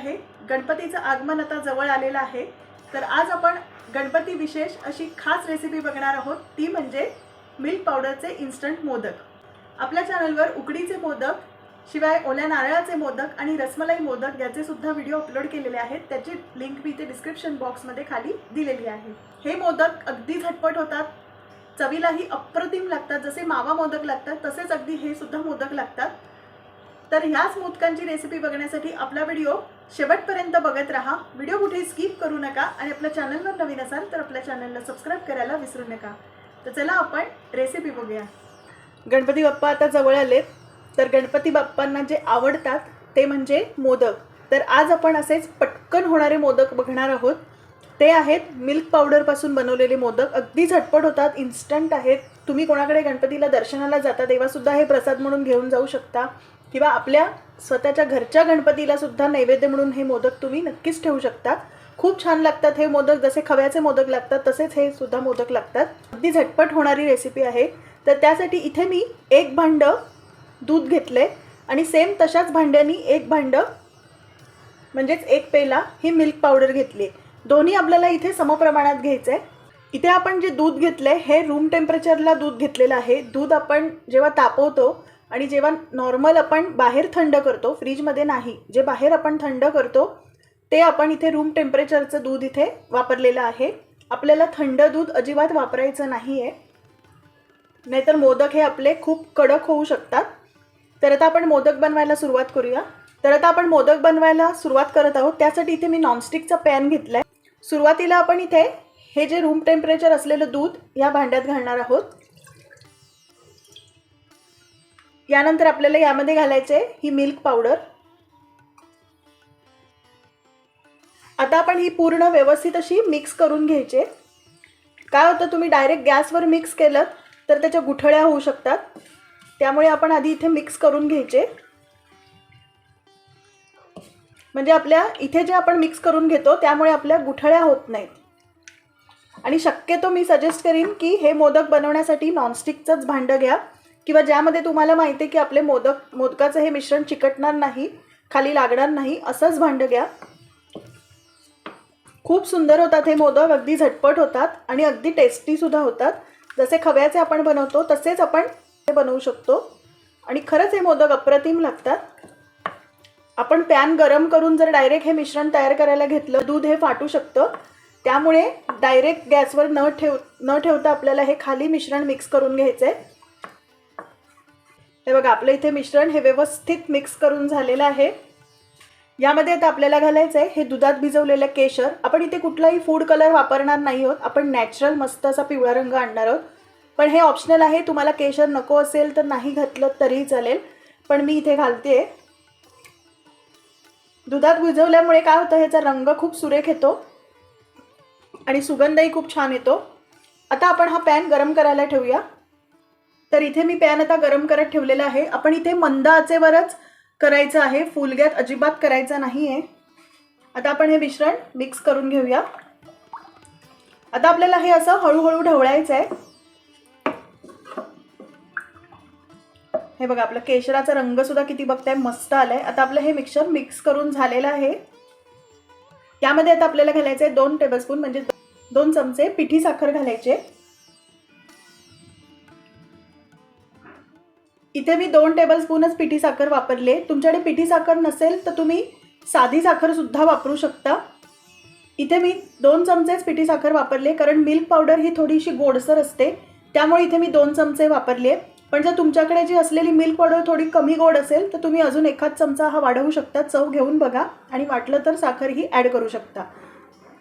आहे. गणपतीचं आगमन आता जवळ आलेलं आहे. तर आज आपण गणपती विशेष अशी खास रेसिपी बघणार आहोत. ती म्हणजे मिल्क पावडरचे इन्स्टंट मोदक. आपल्या चॅनलवर उकडीचे मोदक शिवाय ओल्या नारळाचे मोदक आणि रसमलाई मोदक याचे सुद्धा व्हिडिओ अपलोड केलेले आहेत. त्याची लिंक मी इथे डिस्क्रिप्शन बॉक्समध्ये खाली दिलेली आहे. हे मोदक अगदी झटपट होतात. चवीलाही अप्रतिम लागतात. जसे मावा मोदक लागतात तसेच अगदी हे सुद्धा मोदक लागतात. तर ह्याच मोदकांची रेसिपी बघण्यासाठी आपला व्हिडिओ शेवटपर्यंत बघत राहा. व्हिडिओ कुठे स्किप करू नका आणि आपल्या चॅनलवर नवीन असाल तर आपल्या चॅनलला सबस्क्राईब करायला विसरू नका. तर चला आपण रेसिपी बघूया. गणपती बाप्पा आता जवळ आलेत. तर गणपती बाप्पांना जे आवडतात ते म्हणजे मोदक. तर आज आपण असेच पटकन होणारे मोदक बघणार आहोत. ते आहेत मिल्क पावडरपासून बनवलेले मोदक. अगदी झटपट होतात इन्स्टंट आहेत. तुम्ही कोणाकडे गणपतीला दर्शनाला जाता तेव्हासुद्धा हे प्रसाद म्हणून घेऊन जाऊ शकता. किंवा आपल्या स्वतःच्या घरच्या गणपतीला सुद्धा नैवेद्य म्हणून हे मोदक तुम्ही नक्कीच ठेवू शकता खूप छान लागतात हे मोदक जसे खव्याचे मोदक लागतात तसेच हे सुद्धा मोदक लागतात. अगदी झटपट होणारी रेसिपी आहे. तर त्यासाठी इथे मी एक भांडं दूध घेतले आणि सेम तशाच भांड्यानी एक भांडं म्हणजेच एक पेला ही मिल्क पावडर घेतली दोन्ही आपल्याला इथे समप्रमाणात घ्यायचं आहे इथे आपण जे दूध घेतलं आहे हे रूम टेम्परेचरला दूध घेतलेलं आहे. दूध आपण जेव्हा तापवतो आणि जेव्हा नॉर्मल आपण बाहेर थंड करतो फ्रीजमध्ये नाही जे बाहेर आपण थंड करतो ते आपण इथे रूम टेम्परेचरचं दूध इथे वापरलेलं आहे. आपल्याला थंड दूध अजिबात वापरायचं नाही आहे नाहीतर मोदक हे आपले खूप कडक होऊ शकतात. तर आता आपण मोदक बनवायला सुरुवात करूया. तर आता आपण मोदक बनवायला सुरुवात करत आहोत. त्यासाठी इथे मी नॉनस्टिकचा पॅन घेतला आहे सुरुवातीला आपण इथे हे जे रूम टेम्परेचर असलेलं दूध या भांड्यात घालणार आहोत. यानंतर आपल्याला यामध्ये घालायचे ही मिल्क पावडर आता आपण ही पूर्ण व्यवस्थित अशी मिक्स करून घ्यायचे. काय होतं तुम्ही डायरेक्ट गॅसवर मिक्स केलं तर त्याच्या गुठळ्या होऊ शकतात. त्यामुळे आपण आधी इथे मिक्स करून घ्यायचे. म्हणजे आपल्या इथे जे आपण मिक्स करून घेतो त्यामुळे आपल्या गुठळ्या होत नाहीत. आणि शक्यतो मी सजेस्ट करीन की हे मोदक बनवण्यासाठी नॉनस्टिकचंच भांडं घ्या. किंवा ज्यामध्ये तुम्हाला माहिती आहे की आपले मोदक मोदकाचं हे मिश्रण चिकटणार नाही खाली लागणार नाही असंच भांडं घ्या. खूप सुंदर होतात हे मोदक अगदी झटपट होतात आणि अगदी टेस्टीसुद्धा होतात. जसे खव्याचे आपण बनवतो तसेच आपण ते बनवू शकतो. आणि खरंच हे मोदक अप्रतिम लागतात. आपण पॅन गरम करून जर डायरेक्ट हे मिश्रण तयार करायला घेतलं दूध हे फाटू शकतं. त्यामुळे डायरेक्ट गॅसवर न ठेव न ठेवता आपल्याला हे खाली मिश्रण मिक्स करून घ्यायचं आहे हे बघा आपलं इथे मिश्रण हे व्यवस्थित मिक्स करून झालेलं आहे. यामध्ये आता आपल्याला घालायचं आहे हे दुधात भिजवलेलं केशर. आपण इथे कुठलाही फूड कलर वापरणार नाही आहोत. आपण नॅचरल मस्त असा पिवळा रंग आणणार आहोत. पण हे ऑप्शनल आहे तुम्हाला केशर नको असेल तर नाही घातलं तरीही चालेल. पण मी इथे घालते. दुधात भिजवल्यामुळे काय होतं ह्याचा रंग खूप सुरेख येतो आणि सुगंधही खूप छान येतो. आता आपण हा पॅन गरम करायला ठेवूया. तर इथे मी पॅन आता गरम करत ठेवलेला आहे. आपण इथे मंद आचेवरच करायचं आहे. फुल गॅस अजिबात करायचा नाही आहे आता आपण हे मिश्रण मिक्स करून घेऊया. आता आपल्याला हे असं हळूहळू ढवळायचं आहे हे बघा आपलं केशराचा रंगसुद्धा किती बघताय मस्त आलाय. आता आपलं हे मिक्सर मिक्स करून झालेलं आहे. यामध्ये आता आपल्याला घालायचं आहे दोन टेबलस्पून म्हणजे दोन चमचे पिठी साखर घालायचे इथे मी दोन टेबलस्पूनच पिठी साखर वापरले. तुमच्याकडे पिठी साखर नसेल तर तुम्ही साधी साखरसुद्धा वापरू शकता. इथे मी दोन चमचेच पिठी साखर वापरले कारण मिल्क पावडर ही थोडीशी गोडसर असते. त्यामुळे इथे मी दोन चमचे वापरले. पण जर तुमच्याकडे जी असलेली मिल्क पावडर थोडी कमी गोड असेल तर तुम्ही अजून एखाद चमचा हा वाढवू शकता. चव घेऊन बघा. आणि वाटलं तर साखर ही ॲड करू शकता.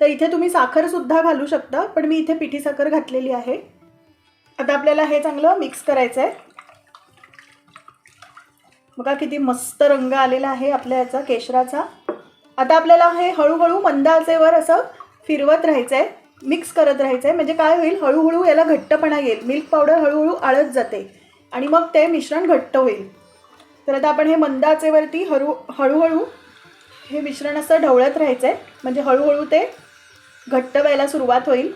तर इथे तुम्ही साखरसुद्धा घालू शकता पण मी इथे पिठी साखर घातलेली आहे. आता आपल्याला हे चांगलं मिक्स करायचं आहे बघा किती मस्त रंग आलेला आहे आपल्या याचा केशराचा. आता आपल्याला हे हळूहळू मंद आचेवर असं फिरवत राहायचं आहे मिक्स करत राहायचं आहे म्हणजे काय होईल हळूहळू याला घट्टपणा येईल. मिल्क पावडर हळूहळू आळत जाते. आणि मग ते मिश्रण घट्ट होईल. तर आता आपण हे मंद आचेवरती हळू हळूहळू हे मिश्रण असं ढवळत राहायचं आहे म्हणजे हळूहळू ते घट्ट व्हायला सुरुवात होईल.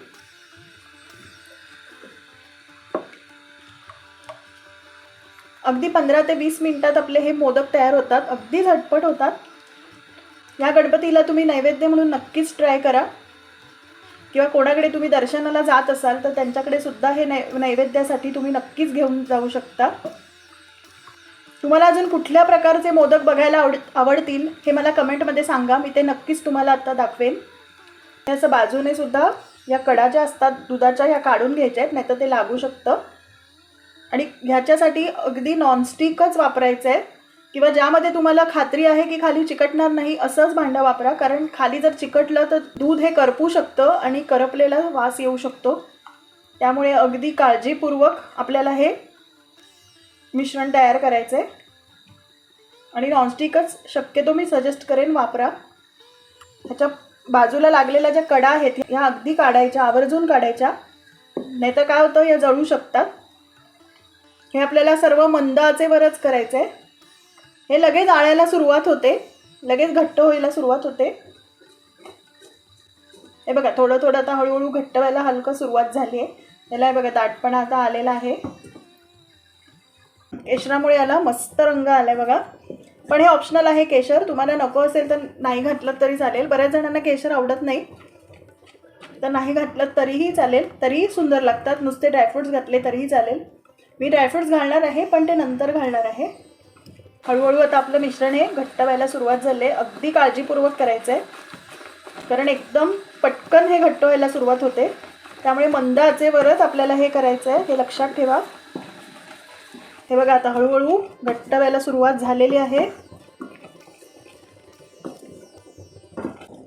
अगदी पंधरा ते वीस मिनिटात आपले हे मोदक तयार होतात अगदी झटपट होतात. या गणपतीला तुम्ही नैवेद्य म्हणून नक्कीच ट्राय करा. किंवा कोणाकडे तुम्ही दर्शनाला जात असाल तर त्यांच्याकडे सुद्धा हे नै नैवेद्यासाठी तुम्ही नक्कीच घेऊन जाऊ शकता. तुम्हाला अजून कुठल्या प्रकारचे मोदक बघायला आवड आवडतील हे मला कमेंटमध्ये सांगा. मी ते नक्कीच तुम्हाला आत्ता दाखवेन. असं बाजूने सुद्धा या कडा ज्या असतात दुधाच्या ह्या काढून घ्यायच्या आहेत नाहीतर ते लागू शकतं. आणि ह्याच्यासाठी अगदी नॉनस्टिकच वापरायचं आहे किंवा ज्यामध्ये तुम्हाला खात्री आहे की खाली चिकटणार नाही असंच भांडं वापरा. कारण खाली जर चिकटलं तर दूध हे करपू शकतं आणि करपलेला वास येऊ शकतो. त्यामुळे अगदी काळजीपूर्वक आपल्याला हे मिश्रण तयार करायचं आहे आणि नॉनस्टिकच शक्यतो मी सजेस्ट करेन वापरा. ह्याच्या बाजूला लागलेल्या ज्या कडा आहेत ह्या अगदी काढायच्या आवर्जून काढायच्या. नाहीतर काय होतं या जळू शकतात. हे आपल्याला सर्व मंद आचेवरच करायचं आहे हे लगेच आळायला सुरुवात होते. लगेच घट्ट व्हायला सुरुवात होते. हे बघा थोडं थोडं आता हळूहळू घट्ट व्हायला हलकं सुरुवात झाली आहे. त्याला हे बघा दाटपणा आता आलेला आहे. केशरामुळे याला मस्त रंग आलाय बघा. पण हे ऑप्शनल आहे केशर. तुम्हाला नको असेल तर नाही घातलं तरी चालेल. बऱ्याच जणांना केशर आवडत नाही. तर नाही घातलं तरीही चालेल. तरीही सुंदर लागतात. नुसते ड्रायफ्रुट्स घातले तरीही चालेल. मी ड्रायफ्रुट्स घालणार आहे पण ते नंतर घालणार आहे. हळूहळू आता आपलं मिश्रण हे घट्ट व्हायला सुरुवात झाली आहे. अगदी काळजीपूर्वक करायचं आहे कारण एकदम पटकन हे घट्ट व्हायला सुरुवात होते. त्यामुळे मंद आचेवरच आपल्याला हे करायचं आहे हे लक्षात ठेवा. हे बघा आता हळूहळू घट्ट व्हायला सुरुवात झालेली आहे.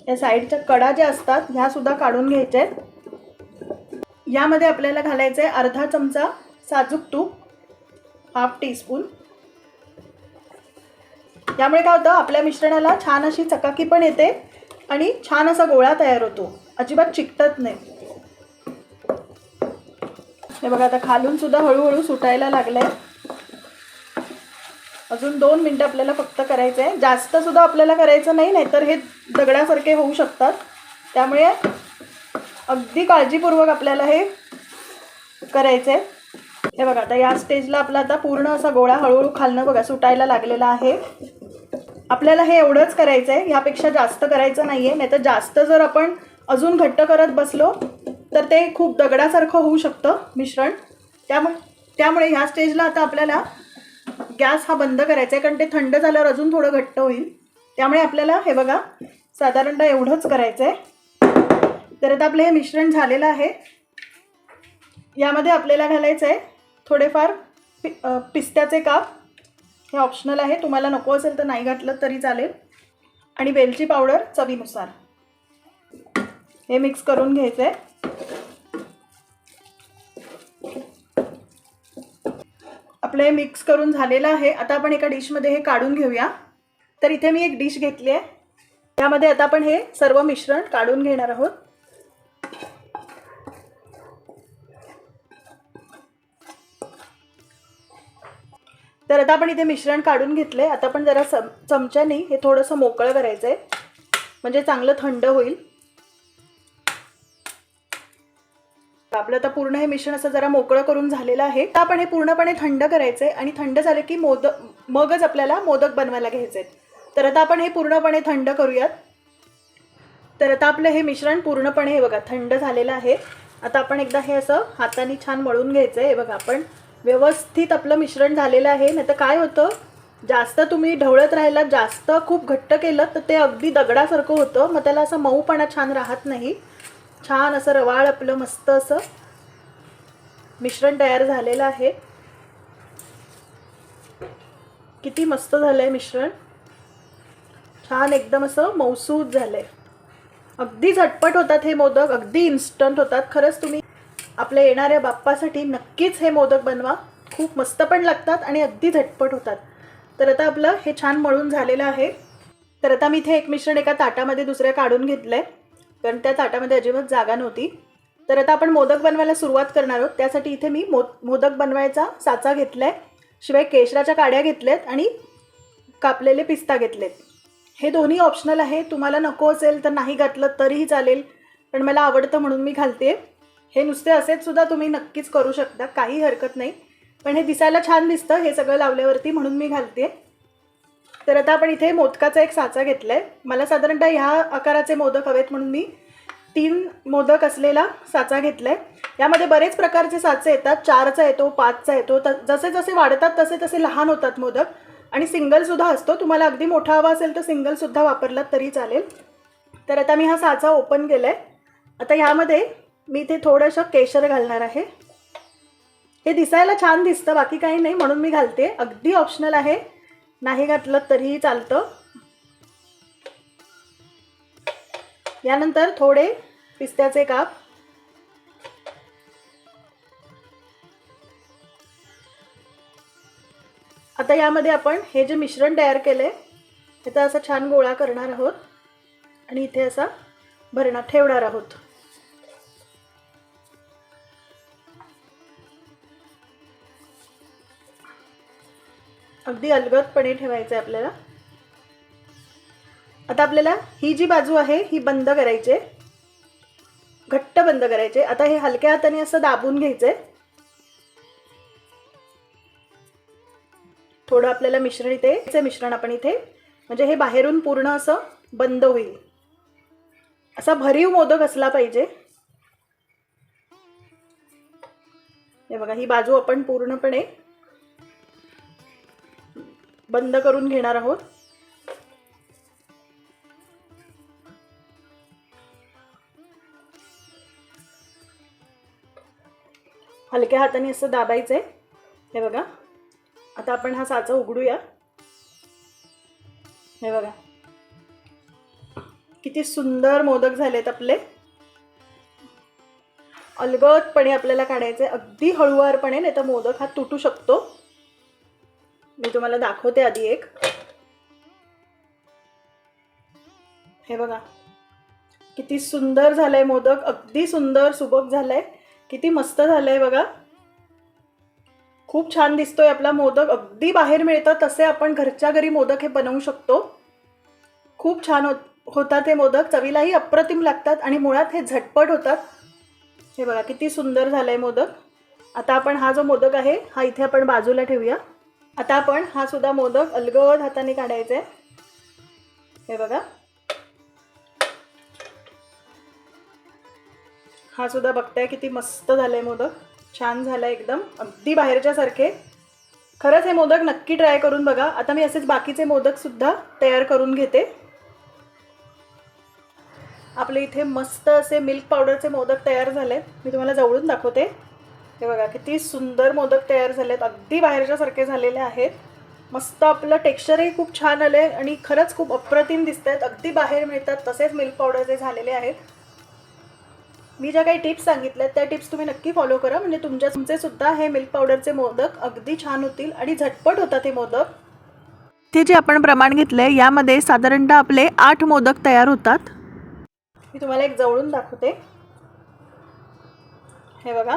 या साईडच्या कडा ज्या असतात ह्या सुद्धा काढून घ्यायच्या आहेत यामध्ये आपल्याला घालायचं आहे अर्धा चमचा साजूक तूप हाफ टीस्पून यामुळे काय होतं आपल्या मिश्रणाला छान अशी चकाकी पण येते आणि छान असा गोळा तयार होतो. अजिबात चिकटत नाही. हे बघा आता खालून सुद्धा हळूहळू सुटायला लागलं आहे अजून दोन मिनटं आपल्याला फक्त करायचं आहे. जास्त सुद्धा आपल्याला करायचं नाही नाहीतर हे दगडासारखे होऊ शकतात. त्यामुळे अगदी काळजीपूर्वक आपल्याला हे करायचं आहे. हे बघा आता या स्टेजला आपला आता पूर्ण असा गोळा हळूहळू खालणं बघा सुटायला लागलेला आहे. आपल्याला हे एवढंच करायचं आहे ह्यापेक्षा जास्त करायचं नाही आहे नाहीतर जास्त जर आपण अजून घट्ट करत बसलो तर ते खूप दगडासारखं होऊ शकतं मिश्रण. त्यामुळे त्यामुळे ह्या स्टेजला आता आपल्याला गॅस हा बंद करायचा आहे कारण ते थंड झाल्यावर अजून थोडं घट्ट होईल. त्यामुळे आपल्याला हे बघा साधारणतः एवढंच करायचं आहे तर आता आपलं हे मिश्रण झालेलं आहे. यामध्ये आपल्याला घालायचं आहे थोडेफार पि पिस्त्याचे काप. हे ऑप्शनल आहे. तुम्हाला नको असेल तर नाही घातलं तरी चालेल. आणि वेलची पावडर चवीनुसार. हे मिक्स करून घ्यायचं आहे आपलं हे मिक्स करून झालेलं आहे. आता आपण एका डिशमध्ये हे काढून घेऊया. तर इथे मी एक डिश घेतली आहे. त्यामध्ये आता आपण हे सर्व मिश्रण काढून घेणार आहोत. तर आता आपण इथे मिश्रण काढून घेतलं आहे आता आपण जरा चम चमच्याने हे थोडंसं मोकळं करायचं आहे म्हणजे चांगलं थंड होईल. आपलं आता पूर्ण हे मिश्रण असं जरा मोकळं करून झालेलं आहे. तर आपण हे पूर्णपणे थंड करायचं आहे आणि थंड झालं की मोदक मगच आपल्याला मोदक बनवायला घ्यायचे आहेत तर आता आपण हे पूर्णपणे थंड करूयात. तर आता आपलं हे मिश्रण पूर्णपणे हे बघा थंड झालेलं आहे. आता आपण एकदा हे असं हाताने छान मळून घ्यायचं आहे हे बघा आपण. व्यवस्थित आपलं मिश्रण झालेलं आहे. नाही तर काय होतं? जास्त तुम्ही ढवळत राहिला जास्त खूप घट्ट केलं तर ते अगदी दगडासारखं होतं. मग त्याला असं मऊपणा छान राहत नाही. छान असं रवाळ आपलं मस्त असं मिश्रण तयार झालेलं आहे. किती मस्त झालं आहे मिश्रण. छान एकदम असं मौसूद झालं आहे अगदी झटपट होतात हे मोदक अगदी इन्स्टंट होतात. खरंच तुम्ही आपल्या येणाऱ्या बाप्पासाठी नक्कीच हे मोदक बनवा. खूप मस्त पण लागतात आणि अगदी झटपट होतात. तर आता आपलं हे छान मळून झालेलं आहे. तर आता मी इथे एक मिश्रण एका ताटामध्ये दुसऱ्या काढून घेतलं आहे कारण त्या ताटामध्ये अजिबात जागा नव्हती. तर आता आपण मोदक बनवायला सुरुवात करणार आहोत. त्यासाठी इथे मी मो मोदक बनवायचा साचा घेतला आहे शिवाय केशराच्या काड्या घेतल्यात आणि कापलेले पिस्ता घेतलेत. हे दोन्ही ऑप्शनल आहे. तुम्हाला नको असेल तर नाही घातलं तरीही चालेल. पण मला आवडतं म्हणून मी घालते हे नुसते असेच सुद्धा तुम्ही नक्कीच करू शकता काही हरकत नाही. पण हे दिसायला छान दिसतं हे सगळं लावल्यावरती म्हणून मी घालते तर आता आपण इथे मोदकाचा एक साचा घेतला आहे मला साधारणतः ह्या आकाराचे मोदक हवेत म्हणून मी तीन मोदक असलेला साचा घेतला आहे यामध्ये बरेच प्रकारचे साचे येतात. चारचा येतो पाचचा येतो त जसे जसे वाढतात तसे तसे लहान होतात मोदक. आणि सिंगलसुद्धा असतो. तुम्हाला अगदी मोठा हवा असेल तर सिंगलसुद्धा वापरलात तरी चालेल. तर आता मी हा साचा ओपन केला आहे आता ह्यामध्ये मी इथे थोडंसं केशर घालणार आहे. हे दिसायला छान दिसतं बाकी काही नाही म्हणून मी घालते. अगदी ऑप्शनल आहे. नाही घातलं तरीही चालतं. यानंतर थोडे पिस्त्याचे काप. आता यामध्ये आपण हे जे मिश्रण तयार केलं आहे त्याचा असा छान गोळा करणार आहोत. आणि इथे असा भरणा ठेवणार आहोत. अगदी अलगदपणे ठेवायचं आहे आपल्याला. आता आपल्याला ही जी बाजू आहे ही बंद करायची. आहे घट्ट बंद करायचे. आता हे हलक्या हाताने असं दाबून घ्यायचंय. थोडं आपल्याला मिश्रण इथे मिश्रण आपण इथे म्हणजे हे बाहेरून पूर्ण असं बंद होईल. असा भरीव मोदक असला पाहिजे. हे बघा ही बाजू आपण पूर्णपणे बंद करून घेणार आहोत. हलक्या हाताने असं दाबायचं आहे हे बघा. आता आपण हा साचा उघडूया. हे बघा. किती सुंदर मोदक झालेत आपले. अलगदपणे आपल्याला काढायचे अगदी हळुवारपणे नाही तर मोदक हा तुटू शकतो. मी तुम्हाला दाखवते आधी एक. हे बघा. किती सुंदर झालंय मोदक. अगदी सुंदर सुबक झालंय. किती मस्त झालंय बघा. खूप छान दिसतोय आपला मोदक. अगदी बाहेर मिळतात तसे आपण घरच्या घरी मोदक हे बनवू शकतो. खूप छान होत होतात हे मोदक. चवीलाही अप्रतिम लागतात आणि मुळात हे झटपट होतात. हे बघा किती सुंदर झालंय मोदक. आता आपण हा जो मोदक आहे हा इथे आपण बाजूला ठेवूया. आता आपण हा सुद्धा मोदक अलगद हाताने काढायचा आहे हे बघा. हा सुद्धा बघताय किती मस्त झालाय मोदक. छान झालाय एकदम. अगदी बाहेरच्या सारखे. खरंच हे मोदक नक्की ट्राय करून बघा. आता मी असेच बाकीचे मोदक सुद्धा तयार करून घेते. आपले इथे मस्त असे मिल्क पावडरचे मोदक तयार झाले मी तुम्हाला जवळून दाखवते. हे बघा किती सुंदर मोदक तयार झालेत. अगदी बाहेरच्या सारखे झालेले आहेत. मस्त आपलं टेक्स्चरही खूप छान आलं आहे आणि खरंच खूप अप्रतिम दिसत आहेत अगदी बाहेर मिळतात तसेच मिल्क पावडरचे झालेले आहेत. मी ज्या काही टिप्स सांगितल्यात त्या टिप्स तुम्ही नक्की फॉलो करा. म्हणजे तुमच्या तुमचे सुद्धा हे मिल्क पावडरचे मोदक अगदी छान होतील आणि झटपट होतात हे मोदक. ते जे आपण प्रमाण घेतलंय यामध्ये साधारणतः आपले आठ मोदक तयार होतात. मी तुम्हाला एक जवळून दाखवते. हे बघा.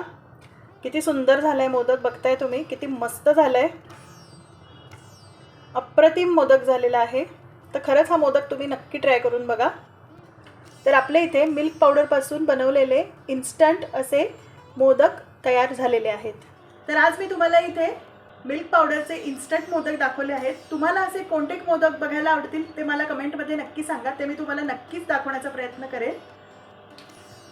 किती सुंदर झालंय मोदक बघताय तुम्ही? किती मस्त झालंय. अप्रतिम मोदक झालेला आहे. तर खरंच हा मोदक तुम्ही नक्की ट्राय करून बघा. तर आपल्या इथे मिल्क पावडरपासून बनवलेले इन्स्टंट असे मोदक तयार झालेले आहेत. तर आज मी तुम्हाला इथे मिल्क पावडरचे इन्स्टंट मोदक दाखवले आहेत. तुम्हाला असे कोणते मोदक बघायला आवडतील ते मला कमेंटमध्ये नक्की सांगा. ते मी तुम्हाला नक्कीच दाखवण्याचा प्रयत्न करेन.